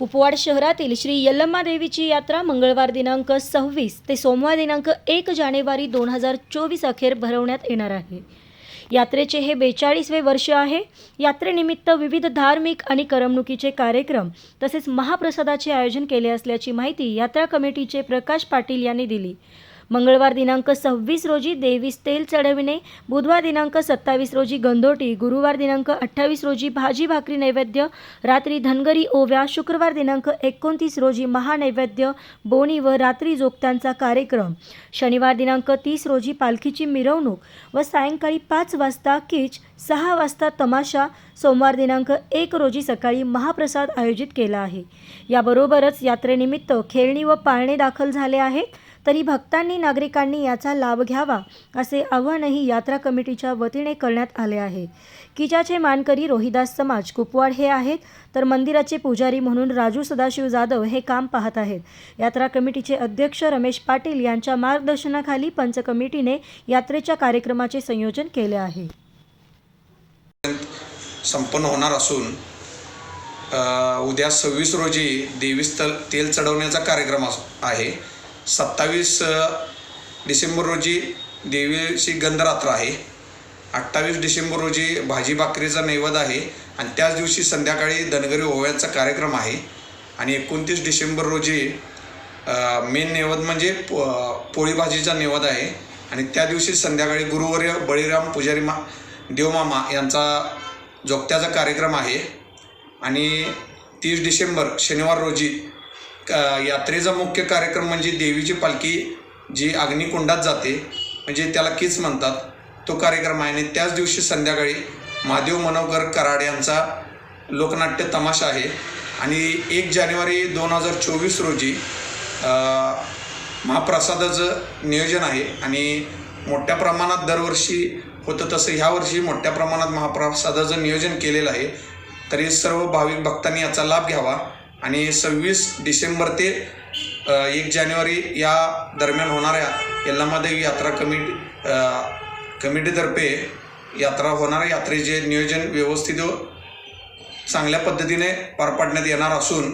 कुपवाड शहरातील श्री यल्लम्मा देवीची यात्रा मंगळवार दिनांक सव्वीस ते सोमवार दिनांक एक जानेवारी दोन हजार चोवीस अखेर भरवण्यात येणार आहे. यात्रेचे हे बेचाळीसवे वर्ष आहे. यात्रेनिमित्त विविध धार्मिक आणि करमणुकीचे कार्यक्रम तसेच महाप्रसादाचे आयोजन केले असल्याची माहिती यात्रा कमिटीचे प्रकाश पाटील यांनी दिली. मंगळवार दिनांक सव्वीस रोजी देवीस तेल चढविणे बुधवार दिनांक सत्तावीस रोजी गंधोटी गुरुवार दिनांक अठ्ठावीस रोजी भाजी भाकरी नैवेद्य रात्री धनगरी ओव्या शुक्रवार दिनांक एकोणतीस रोजी महानैवेद्य बोनी व रात्री जोगत्यांचा कार्यक्रम. शनिवार दिनांक तीस रोजी पालखीची मिरवणूक व सायंकाळी पाच वाजता किच सहा वाजता तमाशा सोमवार दिनांक एक रोजी सकाळी महाप्रसाद आयोजित केला आहे. याबरोबरच यात्रेनिमित्त खेळणी व पाळणे दाखल झाले आहेत. तरी भक्तांनी नागरिकांनी याचा लाभ घ्यावा असे आवाहनही यात्रा कमिटीच्या वतीने करण्यात आले आहे. किजाचे मानकरी रोहिदास समाज कुपवाड हे आहेत तर मंदिराचे पुजारी म्हणून राजू सदाशिव जाधव हे काम पाहत आहेत. यात्रा कमिटीचे अध्यक्ष रमेश पाटील यांच्या मार्गदर्शनाखाली पंच कमिटीने यात्रेच्या कार्यक्रमाचे संयोजन केले आहे. संपन्न होणार असून उद्या सव्वीस रोजी देवीस्थल तेल चढवण्याचा कार्यक्रम आहे. सत्तावीस डिसेंबर रोजी देवीची गंधरात्र आहे. अठ्ठावीस डिसेंबर रोजी भाजी भाकरीचा नैवेद्य आहे आणि त्याच दिवशी संध्याकाळी धनगरी ओव्याचा कार्यक्रम आहे. आणि एकोणतीस डिसेंबर रोजी मेन नैवेद्य म्हणजे पो पोळी भाजीचा नैवेद्य आहे. आणि त्या दिवशी संध्याकाळी गुरुवर्य बळीराम पुजारी मा देवमामा यांचा जोगत्याचा कार्यक्रम आहे. आणि तीस डिसेंबर शनिवार रोजी यात्रेचा मुख्य कार्यक्रम म्हणजे देवीची पालखी जी अग्निकुंडात जाते. म्हणजे त्याला कीच म्हणतात? तो कार्यक्रम आहे. आणि त्याच दिवशी संध्याकाळी महादेव मनोहर कराड यांचा लोकनाट्य तमाशा आहे. आणि एक जानेवारी दोन हजार चोवीस रोजी महाप्रसादाचं नियोजन आहे. आणि मोठ्या प्रमाणात दरवर्षी होतं तसं ह्यावर्षी मोठ्या प्रमाणात महाप्रसादाचं नियोजन केलेलं आहे. तरी सर्व भाविक भक्तांनी याचा लाभ घ्यावा. आणि सव्वीस डिसेंबर ते एक जानेवारी या दरम्यान होणाऱ्या यल्लामादेवी यात्रा कमिटी कमिटीतर्फे यात्रा होणाऱ्या यात्रेचे नियोजन व्यवस्थित व चांगल्या पद्धतीने पार पाडण्यात येणार असून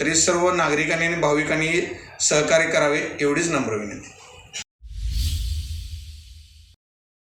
तरी सर्व नागरिकांनी आणि भाविकांनी सहकार्य करावे एवढीच नम्र विनंती.